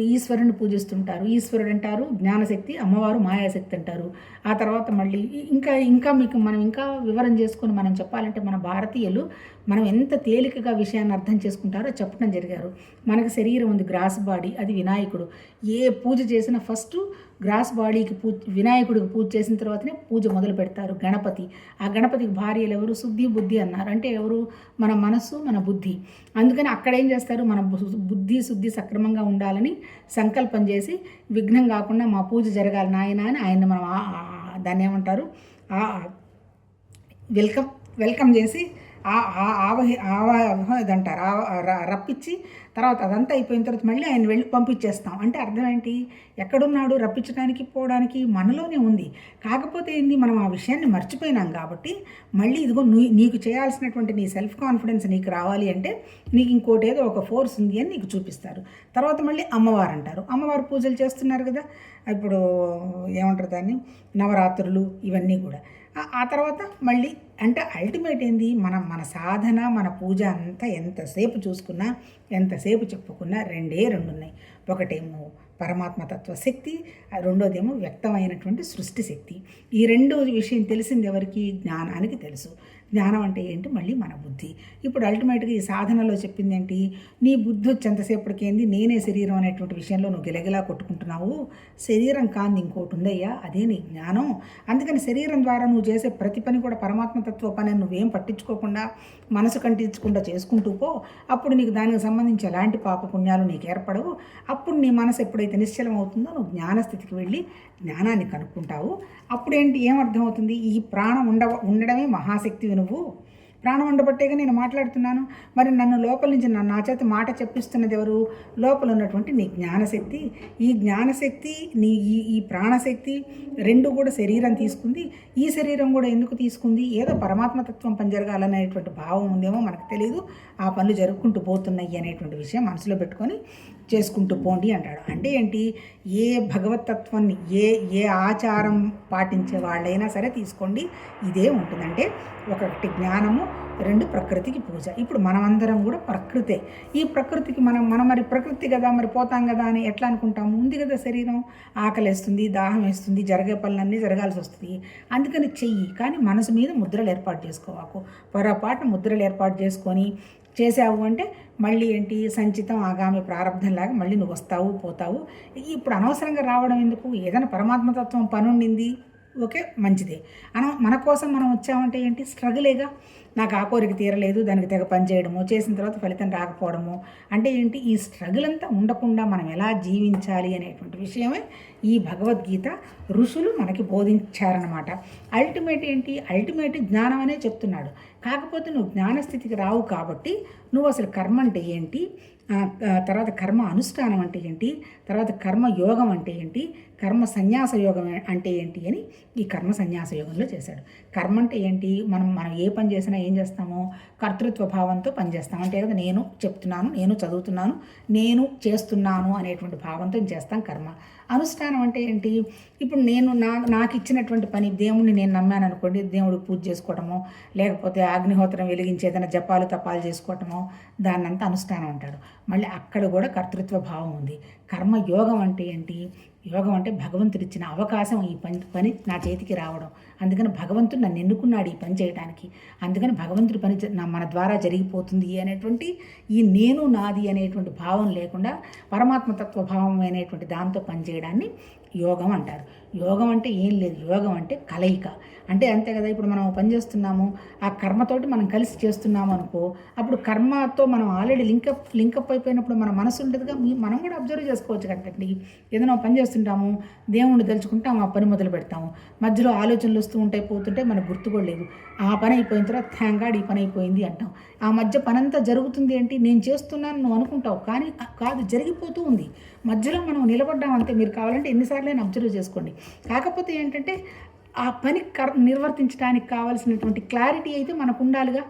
ఈశ్వరుని పూజిస్తుంటారు. ఈశ్వరుడు అంటారు జ్ఞానశక్తి అమ్మవారు మాయాశక్తి అంటారు. ఆ తర్వాత మళ్ళీ ఇంకా ఇంకా మీకు మనం ఇంకా వివరం చేసుకొని మనం చెప్పాలంటే మన భారతీయులు మనం ఎంత తేలికగా విషయాన్ని అర్థం చేసుకుంటారో చెప్పడం జరిగారు. మనకు శరీరం ఉంది గ్రాస్ బాడీ అది వినాయకుడు. ఏ పూజ చేసినా ఫస్ట్ గ్రాస్ బాడీకి పూజ వినాయకుడికి పూజ చేసిన తర్వాతనే పూజ మొదలు పెడతారు గణపతి. ఆ గణపతికి భార్యలు ఎవరు? శుద్ధి బుద్ధి అన్నారు. అంటే ఎవరు? మన మనస్సు మన బుద్ధి. అందుకని అక్కడ ఏం చేస్తారు? మన బుద్ధి శుద్ధి సక్రమంగా ఉండాలని సంకల్పం చేసి విఘ్నం కాకుండా మా పూజ జరగాలి నాయన అని ఆయన మనం దాన్ని ఏమంటారు? వెల్కమ్ వెల్కమ్ చేసి ఆ- ఆ- ఆవహి ఆవా ఇదంటారు. ఆ- రప్పించి తర్వాత అదంతా అయిపోయిన తర్వాత మళ్ళీ ఆయన వెళ్ళి పంపించేస్తాం. అంటే అర్థం ఏంటి? ఎక్కడున్నాడు? రప్పించడానికి పోవడానికి మనలోనే ఉంది. కాకపోతే ఏంది? మనం ఆ విషయాన్ని మర్చిపోయినాం కాబట్టి మళ్ళీ ఇదిగో నీ నీకు చేయాల్సినటువంటి నీ సెల్ఫ్ కాన్ఫిడెన్స్ నీకు రావాలి అంటే నీకు ఇంకోటి ఏదో ఒక ఫోర్స్ ఉంది అని నీకు చూపిస్తారు. తర్వాత మళ్ళీ అమ్మవారు అంటారు. అమ్మవారు పూజలు చేస్తున్నారు కదా? ఇప్పుడు ఏమంటారు దాన్ని? నవరాత్రులు ఇవన్నీ కూడా. ఆ- తర్వాత మళ్ళీ అంటే అల్టిమేట్ ఏంది? మన మన సాధన మన పూజ అంతా ఎంతసేపు చూసుకున్నా ఎంతసేపు చెప్పుకున్నా రెండే రెండు ఉన్నాయి ఒకటేమో పరమాత్మతత్వ శక్తి రెండోదేమో వ్యక్తమైనటువంటి సృష్టి శక్తి. ఈ రెండో విషయం తెలిసింది ఎవరికి? జ్ఞానానికి తెలుసు. జ్ఞానం అంటే ఏంటి? మళ్ళీ మన బుద్ధి. ఇప్పుడు అల్టిమేట్గా ఈ సాధనలో చెప్పింది ఏంటి? నీ బుద్ధి వచ్చేంతసేపటికేంది? నేనే శరీరం అనేటువంటి విషయంలో నువ్వు గిలగిలా కొట్టుకుంటున్నావు. శరీరం కాని ఇంకోటి ఉందయ్యా అదే నీ జ్ఞానం. అందుకని శరీరం ద్వారా నువ్వు చేసే ప్రతి పని కూడా పరమాత్మతత్వ పని నువ్వేం పట్టించుకోకుండా మనసు కంటించకుండా చేసుకుంటూ పో. అప్పుడు నీకు దానికి సంబంధించి ఎలాంటి పాప పుణ్యాలు నీకు ఏర్పడవు. అప్పుడు నీ మనసు ఎప్పుడైతే నిశ్చలం అవుతుందో నువ్వు జ్ఞానస్థితికి వెళ్ళి జ్ఞానాన్ని కనుక్కుంటావు. అప్పుడేంటి? ఏమర్థమవుతుంది? ఈ ప్రాణం ఉండ ఉండడమే మహాశక్తివి నువ్వు ప్రాణం ఉండబట్టేగా నేను మాట్లాడుతున్నాను. మరి నన్ను లోపల నుంచి నన్ను నా చేత మాట చెప్పిస్తున్నది ఎవరు? లోపల ఉన్నటువంటి నీ జ్ఞానశక్తి. ఈ జ్ఞానశక్తి నీ ఈ ఈ ప్రాణశక్తి రెండు కూడా శరీరం తీసుకుంది. ఈ శరీరం కూడా ఎందుకు తీసుకుంది? ఏదో పరమాత్మతత్వం పని జరగాలనేటువంటి భావం ఉందేమో మనకు తెలియదు ఆ పనులు జరుపుకుంటూ పోతున్నాయి అనేటువంటి విషయం మనసులో పెట్టుకొని చేసుకుంటూ పోండి అంటాడు. అంటే ఏంటి? ఏ భగవతత్వాన్ని ఏ ఏ ఆచారం పాటించే వాళ్ళైనా సరే తీసుకోండి. ఇదే ఉంటుందంటే ఒకటి జ్ఞానము రెండు ప్రకృతికి పూజ. ఇప్పుడు మనమందరం కూడా ప్రకృతే. ఈ ప్రకృతికి మనం మనం మరి ప్రకృతి కదా మరి పోతాం కదా అని ఎట్లా అనుకుంటాము? ఉంది కదా శరీరం. ఆకలేస్తుంది దాహం వేస్తుంది జరిగే పనులన్నీ జరగాల్సి వస్తుంది. అందుకని చెయ్యి. కానీ మనసు మీద ముద్రలు ఏర్పాటు చేసుకోవాకు. పొరపాటు ముద్రలు ఏర్పాటు చేసుకొని చేసావు అంటే మళ్ళీ ఏంటి? సంచితం ఆగామి ప్రారంభంలాగా మళ్ళీ నువ్వు వస్తావు పోతావు. ఇప్పుడు అనవసరంగా రావడం ఎందుకు? ఏదైనా పరమాత్మతత్వం పని ఉండింది ఓకే? మంచిదే. అన మన కోసం మనం వచ్చామంటే ఏంటి? స్ట్రగులేగా. నాకు ఆ కోరిక తీరలేదు దానికి తెగ పని చేయడము చేసిన తర్వాత ఫలితం రాకపోవడము. అంటే ఏంటి? ఈ స్ట్రగుల్ అంతా ఉండకుండా మనం ఎలా జీవించాలి అనేటువంటి విషయమే ఈ భగవద్గీత ఋషులు మనకి బోధించారనమాట అల్టిమేట్ ఏంటి? అల్టిమేట్ జ్ఞానం అనే చెప్తున్నాడు. కాకపోతే నువ్వు జ్ఞానస్థితికి రావు కాబట్టి నువ్వు అసలు కర్మ అంటే ఏంటి? తర్వాత కర్మ అనుష్ఠానం అంటే ఏంటి? తర్వాత కర్మ యోగం అంటే ఏంటి? కర్మ సన్యాస యోగం అంటే ఏంటి అని ఈ కర్మ సన్యాస యోగంలో చేశాడు. కర్మ అంటే ఏంటి? మనం మనం ఏ పని చేసినా ఏం చేస్తామో? కర్తృత్వ భావంతో పనిచేస్తాం అంటే కదా? నేను చెప్తున్నాను నేను చదువుతున్నాను నేను చేస్తున్నాను అనేటువంటి భావంతో చేస్తాం కర్మ. అనుష్ఠానం అంటే ఏంటి? ఇప్పుడు నేను నా నాకు ఇచ్చినటువంటి పని దేవుణ్ణి నేను నమ్మాను అనుకోండి దేవుడికి పూజ చేసుకోవటము లేకపోతే అగ్నిహోత్రం వెలిగించి ఏదైనా జపాలు తపాలు చేసుకోవటము దాన్నంతా అనుష్ఠానం అంటాడు. మళ్ళీ అక్కడ కూడా కర్తృత్వ భావం ఉంది. కర్మ యోగం అంటే ఏంటి? యోగం అంటే భగవంతుడిచ్చిన అవకాశం ఈ పని పని నా చేతికి రావడం. అందుకని భగవంతుడు నన్ను ఎన్నుకున్నాడు ఈ పని చేయడానికి అందుకని భగవంతుడి పని నా మన ద్వారా జరిగిపోతుంది అనేటువంటి ఈ నేను నాది అనేటువంటి భావం లేకుండా పరమాత్మతత్వ భావం అనేటువంటి దాంతో పనిచేయడాన్ని యోగం అంటారు. యోగం అంటే ఏం లేదు. యోగం అంటే కలయిక. అంటే అంతే కదా ఇప్పుడు మనం పని చేస్తున్నాము ఆ కర్మతోటి మనం కలిసి చేస్తున్నాము అనుకో అప్పుడు కర్మతో మనం ఆల్రెడీ లింకప్ లింకప్ అయిపోయినప్పుడు మన మనసు ఉండదుగా మీ- మనం కూడా అబ్జర్వ్ చేసుకోవచ్చు కదండి ఏదైనా పని చేస్తుంటాము దేవుణ్ణి తలుచుకుంటాము ఆ పని మొదలు పెడతాము. మధ్యలో ఆలోచనలు వస్తూ ఉంటాయి పోతుంటే మనకు గుర్తుకోలేదు ఆ పని అయిపోయిన తర్వాత థ్యాంక్ గాడ్ ఈ పని అయిపోయింది అంటాం. ఆ మధ్య పనంతా జరుగుతుంది ఏంటి? నేను చేస్తున్నాను నువ్వు అనుకుంటావు. కానీ కాదు జరిగిపోతూ ఉంది. మధ్యలో మనం నిలబడ్డాం అంతే. మీరు కావాలంటే ఎన్నిసార్లు అబ్జర్వ్ చేసుకోండి. కాకపోతే ఏంటంటే ఆ పని కర్ నిర్వర్తించడానికి కావాల్సినటువంటి క్లారిటీ అయితే మనకు ఉండాలిగా.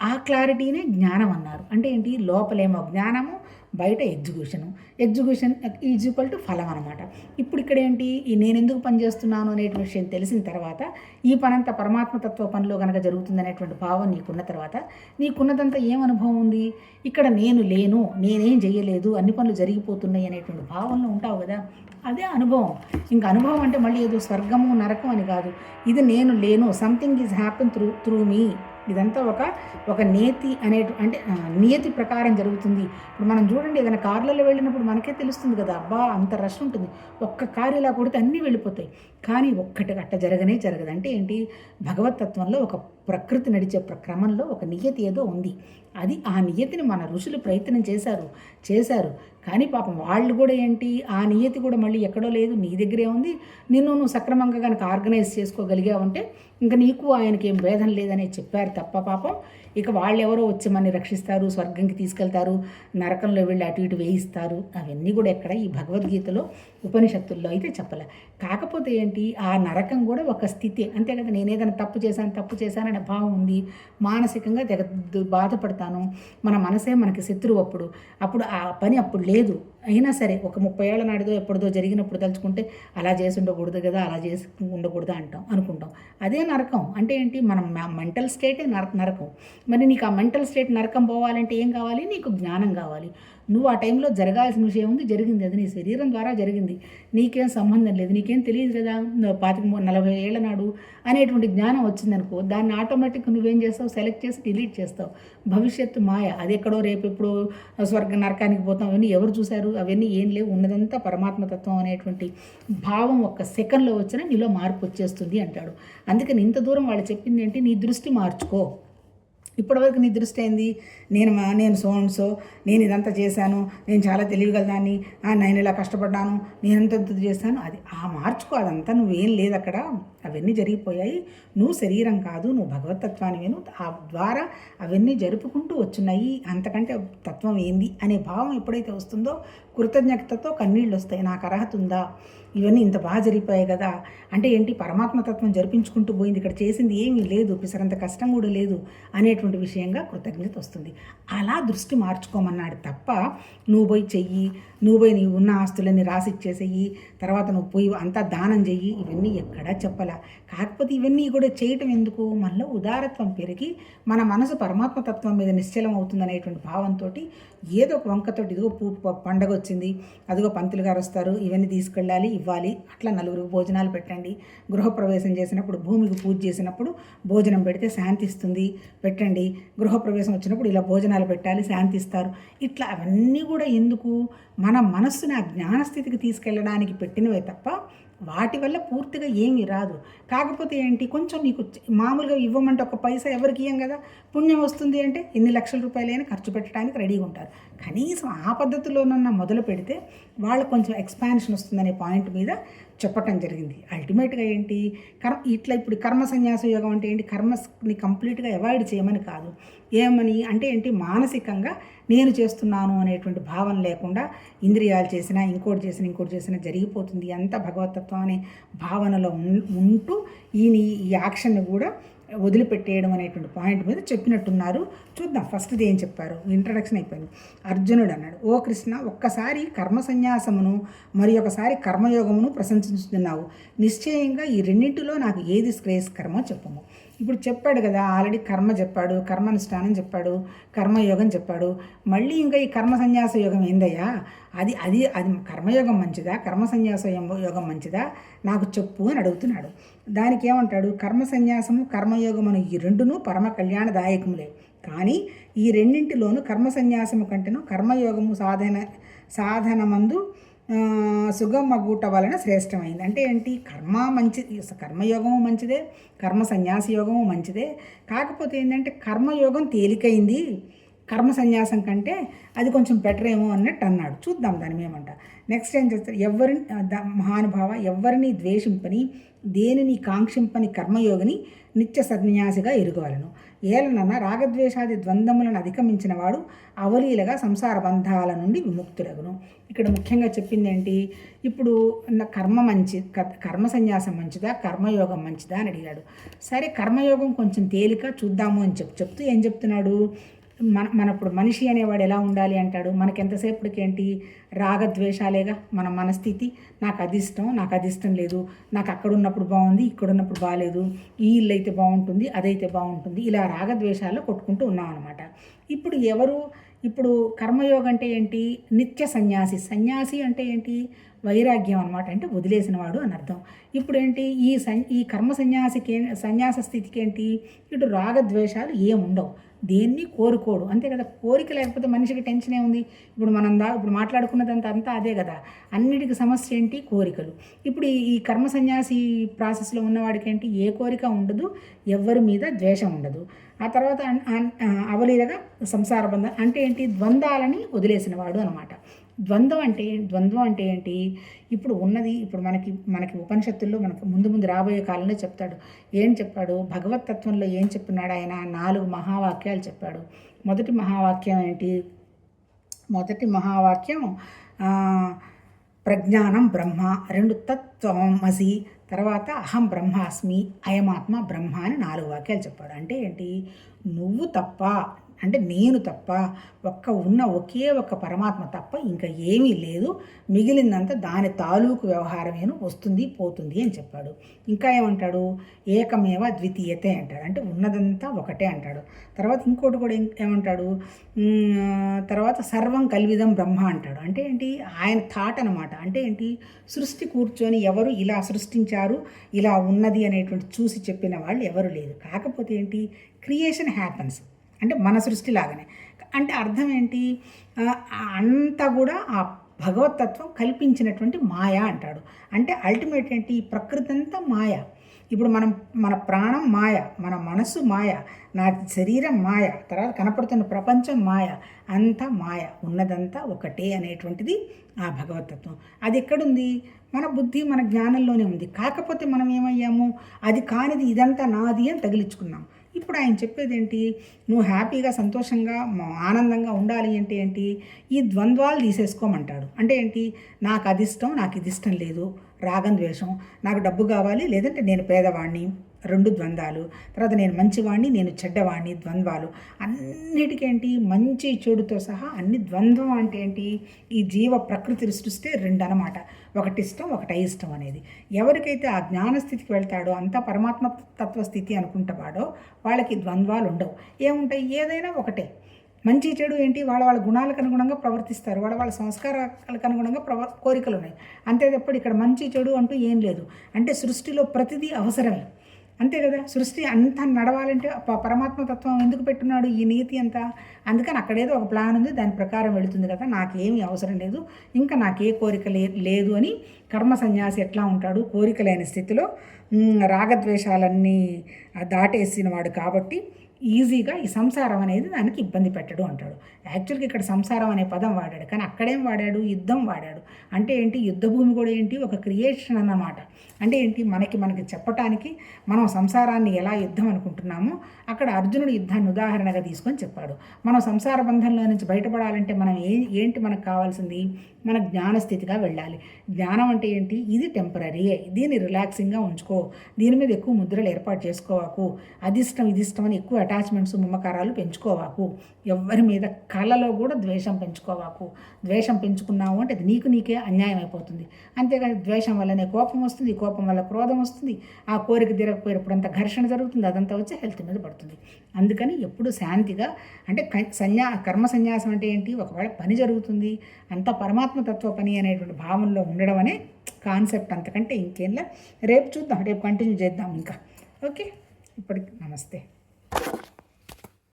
ఆ క్లారిటీనే జ్ఞానం అన్నారు. అంటే ఏంటి? లోపలేమో జ్ఞానము బయట execution. Execution is equal to ఫలం అనమాట ఇప్పుడు ఇక్కడ ఏంటి? ఈ నేను ఎందుకు పని చేస్తున్నాను అనే విషయం తెలిసిన తర్వాత ఈ పనంతా పరమాత్మతత్వ పనిలో కనుక జరుగుతుందనేటువంటి భావం నీకున్న తర్వాత నీకున్నదంతా ఏం అనుభవం ఉంది? ఇక్కడ నేను లేను నేనేం చేయలేదు అన్ని పనులు జరిగిపోతున్నాయి అనేటువంటి భావనలో ఉంటావు కదా? అదే అనుభవం. ఇంకా అనుభవం అంటే మళ్ళీ ఏదో స్వర్గము నరకం అని కాదు. ఇది నేను లేను something is happen through through me ఇదంతా ఒక ఒక నేతి అనే అంటే నియతి ప్రకారం జరుగుతుంది. ఇప్పుడు మనం చూడండి ఏదైనా కార్లలో వెళ్ళినప్పుడు మనకే తెలుస్తుంది కదా అబ్బా అంత రష్ ఉంటుంది. ఒక్క కారు ఇలా కొడితే అన్నీ వెళ్ళిపోతాయి. కానీ ఒక్కటి అట్ట జరగనే జరగదు. అంటే ఏంటి? భగవతత్వంలో ఒక ప్రకృతి నడిచే ప్రక్రమంలో ఒక నియతి ఏదో ఉంది. అది ఆ నియతిని మన ఋషులు ప్రయత్నం చేశారు చేశారు. కానీ పాపం వాళ్ళు కూడా ఏంటి ఆ నియతి కూడా మళ్ళీ ఎక్కడో లేదు నీ దగ్గరే ఉంది. నిన్ను నువ్వు సక్రమంగా కనుక ఆర్గనైజ్ చేసుకోగలిగావంటే ఇంకా నీకు ఆయనకి ఏం భేదం లేదని చెప్పారు తప్ప పాపం. ఇక వాళ్ళు ఎవరో వచ్చి మనని రక్షిస్తారు స్వర్గంకి తీసుకెళ్తారు నరకంలో వెళ్ళి అటు ఇటు వేయిస్తారు. అవన్నీ కూడా ఎక్కడ ఈ భగవద్గీతలో ఉపనిషత్తుల్లో అయితే చెప్పలే. కాకపోతే ఏంటి ఆ నరకం కూడా ఒక స్థితి. అంతే కదా నేనేదైనా తప్పు చేశాను తప్పు చేశాననే భావం ఉంది. మానసికంగా తెగ బాధపడతాను. మన మనసే మనకి శత్రువు అప్పుడు. అప్పుడు ఆ పని అప్పుడు లేదు. అయినా సరే ఒక ముప్పై ఏళ్ళ నాటిదో ఎప్పుడుదో జరిగినప్పుడు తలుచుకుంటే అలా చేసి ఉండకూడదు కదా అలా చేసి ఉండకూడదు అంటాం అనుకుంటాం. అదే నరకం. అంటే ఏంటి? మనం మెంటల్ స్టేటే నర నరకం. మరి నీకు ఆ మెంటల్ స్టేట్ నరకం పోవాలంటే ఏం కావాలి? నీకు జ్ఞానం కావాలి. నువ్వు ఆ టైంలో జరగాల్సిన విషయం ఉంది జరిగింది అది నీ శరీరం ద్వారా జరిగింది. నీకేం సంబంధం లేదు నీకేం తెలియదు కదా పాతిక నలభై ఏళ్ళ నాడు అనేటువంటి జ్ఞానం వచ్చిందనుకో దాన్ని ఆటోమేటిక్గా నువ్వేం చేస్తావు? సెలెక్ట్ చేసి డిలీట్ చేస్తావు. భవిష్యత్తు మాయ అది ఎక్కడో రేపు ఎప్పుడో స్వర్గ నరకానికి పోతాం అవన్నీ ఎవరు చూశారు? అవన్నీ ఏం లేవు ఉన్నదంతా పరమాత్మతత్వం అనేటువంటి భావం ఒక్క సెకండ్లో వచ్చినా నీలో మార్పు వచ్చేస్తుంది అంటాడు. అందుకని ఇంత దూరం వాళ్ళు చెప్పింది ఏంటి? నీ దృష్టి మార్చుకో. ఇప్పటివరకు నీ దృష్టి ఏంది? నేను మా నేను సో అండ్ సో నేను ఇదంతా చేశాను నేను చాలా తెలియగలదాన్ని నేను ఇలా కష్టపడ్డాను నేను ఎంత చేశాను. అది ఆ మార్చుకో అదంతా నువ్వేం లేదు అక్కడ. అవన్నీ జరిగిపోయాయి. నువ్వు శరీరం కాదు నువ్వు భగవతత్వాన్ని వేను. ఆ ద్వారా అవన్నీ జరుపుకుంటూ వచ్చున్నాయి. అంతకంటే తత్వం ఏంది? అనే భావం ఎప్పుడైతే వస్తుందో కృతజ్ఞతతో కన్నీళ్ళు వస్తాయి. నాకు అర్హత ఉందా? ఇవన్నీ ఇంత బాగా జరిగిపోయాయి కదా. అంటే ఏంటి? పరమాత్మతత్వం జరిపించుకుంటూ పోయింది. ఇక్కడ చేసింది ఏమీ లేదు. పిసరంత కష్టం కూడా లేదు అనేటువంటి విషయంగా కృతజ్ఞత వస్తుంది. అలా దృష్టి మార్చుకోమన్నాడు తప్ప నువ్వు పోయి చెయ్యి నువ్వు పోయి నీవు ఉన్న ఆస్తులన్నీ రాసిచ్చేసేయి తర్వాత నువ్వు పోయి అంతా దానం చెయ్యి. ఇవన్నీ ఎక్కడా చెప్పలా. కాకపోతే ఇవన్నీ కూడా చేయటం ఎందుకు? మనలో ఉదారత్వం పెరిగి మన మనసు పరమాత్మతత్వం మీద నిశ్చలం అవుతుందనేటువంటి భావంతో ఏదో ఒక వంకతోటి ఇదిగో పూ ప- పండగ వచ్చింది అదిగో పంతులు గారు వస్తారు. ఇవన్నీ తీసుకెళ్ళాలి ఇవ్వాలి. అట్లా నలుగురు భోజనాలు పెట్టండి. గృహప్రవేశం చేసినప్పుడు భూమికి పూజ చేసినప్పుడు భోజనం పెడితే శాంతిస్తుంది పెట్టండి. గృహప్రవేశం వచ్చినప్పుడు ఇలా భోజనాలు పెట్టాలి శాంతిస్తారు ఇట్లా అవన్నీ కూడా ఎందుకు? మన మనస్సుని ఆ జ్ఞానస్థితికి తీసుకెళ్ళడానికి పెట్టినవే తప్ప వాటి వల్ల పూర్తిగా ఏమీ రాదు. కాకపోతే ఏంటి? కొంచెం నీకు మామూలుగా ఇవ్వమంటే ఒక పైసా ఎవరికి ఇయ్యం కదా? పుణ్యం వస్తుంది అంటే ఎన్ని లక్షల రూపాయలైనా ఖర్చు పెట్టడానికి రెడీగా ఉంటారు. కనీసం ఆ పద్ధతిలోనన్నా మొదలు పెడితే వాళ్ళకు కొంచెం ఎక్స్పాన్షన్ వస్తుందనే పాయింట్ మీద చెప్పటం జరిగింది. అల్టిమేట్గా ఏంటి? కర్మ ఇట్లా ఇప్పుడు కర్మ సన్యాస యోగం అంటే ఏంటి? కర్మని కంప్లీట్గా అవాయిడ్ చేయమని కాదు. ఏమని? అంటే ఏంటి? మానసికంగా నేను చేస్తున్నాను అనేటువంటి భావన లేకుండా ఇంద్రియాలు చేసినా ఇంకోటి చేసినా ఇంకోటి చేసినా జరిగిపోతుంది. అంతా భగవతత్వం అనే భావనలో ఉంటూ ఈ యాక్షన్ ఈ యాక్షన్ని కూడా వదిలిపెట్టేయడం అనేటువంటి పాయింట్ మీద చెప్పినట్టున్నారు. చూద్దాం. ఫస్ట్ది ఏం చెప్పారు? ఇంట్రడక్షన్ అయిపోయింది. అర్జునుడు అన్నాడు ఓ కృష్ణ ఒక్కసారి కర్మ సన్యాసమును మరి ఒకసారి కర్మయోగమును ప్రశంసిస్తున్నావు నిశ్చయంగా ఈ రెండింటిలో నాకు ఏది శ్రేయస్కరమో చెప్పము. ఇప్పుడు చెప్పాడు కదా ఆల్రెడీ కర్మ చెప్పాడు కర్మానుష్ఠానం చెప్పాడు కర్మయోగం చెప్పాడు. మళ్ళీ ఇంకా ఈ కర్మ సన్యాస యోగం ఏందయ్యా? అది అది అది కర్మయోగం మంచిదా? కర్మ సన్యాస యోగం- మంచిదా? నాకు చెప్పు అని అడుగుతున్నాడు. దానికి ఏమంటాడు? కర్మ సన్యాసము కర్మయోగమును ఈ రెండును పరమ కళ్యాణదాయకములే. కానీ ఈ రెండింటిలోనూ కర్మ సన్యాసము కంటేను కర్మయోగము సాధన సాధనమందు సుగమ గూట వలన శ్రేష్టమైంది. అంటే ఏంటి? కర్మ మంచి కర్మయోగము మంచిదే కర్మ సన్యాస యోగము మంచిదే. కాకపోతే ఏంటంటే కర్మయోగం తేలికైంది. కర్మ సన్యాసం కంటే అది కొంచెం బెటర్ ఏమో అన్నట్టు అన్నాడు. చూద్దాం దాని మేమంట నెక్స్ట్ ఏం చేస్తారు ఎవరిని మహానుభావ ఎవరిని ద్వేషింపని దేనిని కాంక్షింపని కర్మయోగిని నిత్య సన్యాసిగా ఎరుగవలను? ఏలనన్న రాగద్వేషాది ద్వంద్వములను అధిగమించిన వాడు అవలీలగా సంసార బంధాల నుండి విముక్తుడగును. ఇక్కడ ముఖ్యంగా చెప్పింది ఏంటి ఇప్పుడు నా కర్మ మంచి కర్మ సన్యాసం మంచిదా? కర్మయోగం మంచిదా? అని అడిగాడు. సరే కర్మయోగం కొంచెం తేలిక చూద్దాము అని చెప్పు చెప్తూ ఏం చెప్తున్నాడు? మన మన ఇప్పుడు మనిషి అనేవాడు ఎలా ఉండాలి అంటాడు? మనకి ఎంతసేపటికి ఏంటి రాగద్వేషాలేగా మన మనస్థితి. నాకు అది ఇష్టం నాకు అది ఇష్టం లేదు. నాకు అక్కడ ఉన్నప్పుడు బాగుంది ఇక్కడ ఉన్నప్పుడు బాగాలేదు ఈ ఇల్లు అయితే బాగుంటుంది అదైతే బాగుంటుంది ఇలా రాగద్వేషాల్లో కొట్టుకుంటూ ఉన్నాం అనమాట ఇప్పుడు ఎవరు ఇప్పుడు కర్మయోగం అంటే ఏంటి? నిత్య సన్యాసి. సన్యాసి అంటే ఏంటి? వైరాగ్యం అనమాట అంటే వదిలేసినవాడు అని అర్థం. ఇప్పుడు ఏంటి ఈ సన్ ఈ కర్మ సన్యాసికి సన్యాస స్థితికి ఏంటి ఇటు రాగద్వేషాలు ఏముండవు. దేన్ని కోరుకోడు. అంతే కదా? కోరిక లేకపోతే మనిషికి టెన్షన్ ఉంది? ఇప్పుడు మనం దా ఇప్పుడు మాట్లాడుకున్నదంతా అంతా అదే కదా? అన్నిటికి సమస్య ఏంటి? కోరికలు. ఇప్పుడు ఈ కర్మ సన్యాసి ప్రాసెస్లో ఉన్నవాడికి ఏంటి ఏ కోరిక ఉండదు ఎవరి మీద ద్వేషం ఉండదు. ఆ తర్వాత అవలీలగా సంసార బంధం అంటే ఏంటి? ద్వంద్వాలని వదిలేసిన వాడు అనమాట ద్వంద్వం అంటే ద్వంద్వం అంటే ఏంటి? ఇప్పుడు ఉన్నది ఇప్పుడు మనకి మనకి ఉపనిషత్తుల్లో మనకు ముందు ముందు రాబోయే కాలంలో చెప్తాడు. ఏం చెప్పాడు? భగవత్ తత్వంలో ఏం చెప్పినాడు ఆయన? నాలుగు మహావాక్యాలు చెప్పాడు. మొదటి మహావాక్యం ఏంటి? మొదటి మహావాక్యం ప్రజ్ఞానం బ్రహ్మ రెండు తత్వమసి తర్వాత అహం బ్రహ్మాస్మి అయమాత్మ బ్రహ్మ అని నాలుగు వాక్యాలు చెప్పాడు. అంటే ఏంటి? నువ్వు తప్ప అంటే నేను తప్ప ఒక్క ఉన్న ఒకే ఒక్క పరమాత్మ తప్ప ఇంకా ఏమీ లేదు. మిగిలిందంతా దాని తాలూకు వ్యవహారమేను వస్తుంది పోతుంది అని చెప్పాడు. ఇంకా ఏమంటాడు? ఏకమేవ ద్వితీయతే అంటాడు. అంటే ఉన్నదంతా ఒకటే అంటాడు. తర్వాత ఇంకోటి కూడా ఏమంటాడు? తర్వాత సర్వం కల్విదం బ్రహ్మ అంటాడు. అంటే ఏంటి? ఆయన థాట్ అనమాట అంటే ఏంటి? సృష్టి కూర్చొని ఎవరు ఇలా సృష్టించారు ఇలా ఉన్నది అనేటువంటి చూసి చెప్పిన వాళ్ళు ఎవరు లేదు కాకపోతే ఏంటి? Creation happens. అంటే మన సృష్టి లాగానే అంటే అర్థం ఏంటి? అంతా కూడా ఆ భగవతత్వం కల్పించినటువంటి మాయ అంటాడు. అంటే అల్టిమేట్ ఏంటి? ఈ ప్రకృతి అంతా మాయ. ఇప్పుడు మనం మన ప్రాణం మాయ మన మనసు మాయ నా శరీరం మాయ తర్వాత కనపడుతున్న ప్రపంచం మాయ అంతా మాయ. ఉన్నదంతా ఒకటే అనేటువంటిది ఆ భగవతత్వం. అది ఎక్కడుంది? మన బుద్ధి మన జ్ఞానంలోనే ఉంది. కాకపోతే మనం ఏమయ్యాము? అది కానిది ఇదంతా నాది అని తగిలించుకున్నాం. ఇప్పుడు ఆయన చెప్పేది ఏంటి? నువ్వు హ్యాపీగా సంతోషంగా ఆనందంగా ఉండాలి అంటే ఏంటి? ఈ ద్వంద్వాలు తీసేసుకోమంటాడు. అంటే ఏంటి? నాకు అది ఇష్టం నాకు ఇది ఇష్టం లేదు. రాగం ద్వేషం. నాకు డబ్బు కావాలి లేదంటే నేను పేదవాడిని రెండు ద్వంద్వాలు తర్వాత నేను మంచివాణ్ణి నేను చెడ్డవాణ్ణి ద్వంద్వాలు. అన్నిటికేంటి? మంచి చెడుతో సహా అన్ని ద్వంద్వం అంటే ఏంటి? ఈ జీవ ప్రకృతి సృష్టి రెండు అనమాట ఒకటి ఇష్టం ఒకటి అయిష్టం అనేది. ఎవరికైతే ఆ జ్ఞాన స్థితికి వెళ్తాడో అంతా పరమాత్మ తత్వ స్థితి అనుకుంటవాడో వాళ్ళకి ద్వంద్వాలు ఉండవు. ఏముంటాయి? ఏదైనా ఒకటే. మంచి చెడు ఏంటి? వాళ్ళ వాళ్ళ గుణాలకు అనుగుణంగా ప్రవర్తిస్తారు. వాళ్ళ వాళ్ళ సంస్కారాలకు అనుగుణంగా ప్రవ కోరికలు ఉన్నాయి అంతే తప్ప ఇక్కడ మంచి చెడు అంటూ ఏం లేదు. అంటే సృష్టిలో ప్రతిదీ అవసరమే. అంతే కదా? సృష్టి అంతా నడవాలంటే ప- పరమాత్మ తత్వం ఎందుకు పెట్టున్నాడు? ఈ నీతి అంతా? అందుకని అక్కడేదో ఒక ప్లాన్ ఉంది దాని ప్రకారం వెళుతుంది కదా? నాకేమీ అవసరం లేదు. ఇంకా నాకే కోరిక లే లేదు అని కర్మ సన్యాసి ఎట్లా ఉంటాడు? కోరిక లేని స్థితిలో రాగద్వేషాలన్నీ దాటేసిన వాడు కాబట్టి ఈజీగా ఈ సంసారం అనేది దానికి ఇబ్బంది పెట్టడు అంటాడు. యాక్చువల్గా ఇక్కడ సంసారం అనే పదం వాడాడు. కానీ అక్కడేం వాడాడు? యుద్ధం వాడాడు. అంటే ఏంటి? యుద్ధభూమి కూడా ఏంటి? ఒక క్రియేషన్ అన్నమాట. అంటే ఏంటి? మనకి మనకి చెప్పటానికి మనం సంసారాన్ని ఎలా యుద్ధం అనుకుంటున్నామో అక్కడ అర్జునుడు యుద్ధాన్ని ఉదాహరణగా తీసుకొని చెప్పాడు. మనం సంసార బంధంలో నుంచి బయటపడాలంటే మనం ఏ ఏంటి మనకు కావాల్సింది? మన జ్ఞానస్థితిగా వెళ్ళాలి. జ్ఞానం అంటే ఏంటి? ఇది టెంపరీయే దీన్ని రిలాక్సింగ్గా ఉంచుకో. దీని మీద ఎక్కువ ముద్రలు ఏర్పాటు చేసుకోవాకు. అదిష్టం ఇదిష్టం అని ఎక్కువ అటాచ్మెంట్స్ మమకారాలు పెంచుకోవాకు. ఎవరి మీద కళలో కూడా ద్వేషం పెంచుకోవాకు. ద్వేషం పెంచుకున్నావు అంటే అది నీకు నీకే అన్యాయం అయిపోతుంది అంతేగాని ద్వేషం వల్లనే కోపం వస్తుంది కోపం వల్ల క్రోధం వస్తుంది ఆ కోరిక తీరకపోయినప్పుడు అంత ఘర్షణ జరుగుతుంది అదంతా వచ్చి హెల్త్ మీద పడుతుంది. అందుకని ఎప్పుడు శాంతిగా అంటే క- సన్యా కర్మ సన్యాసం అంటే ఏంటి? ఒకవేళ పని జరుగుతుంది అంతా పరమాత్మతత్వ పని అనేటువంటి భావనలో ఉండడం అనే కాన్సెప్ట్ అంతకంటే ఇంకేంలా రేపు చూద్దాం రేపు కంటిన్యూ చేద్దాం ఇంకా. ఓకే? ఇప్పటికి నమస్తే.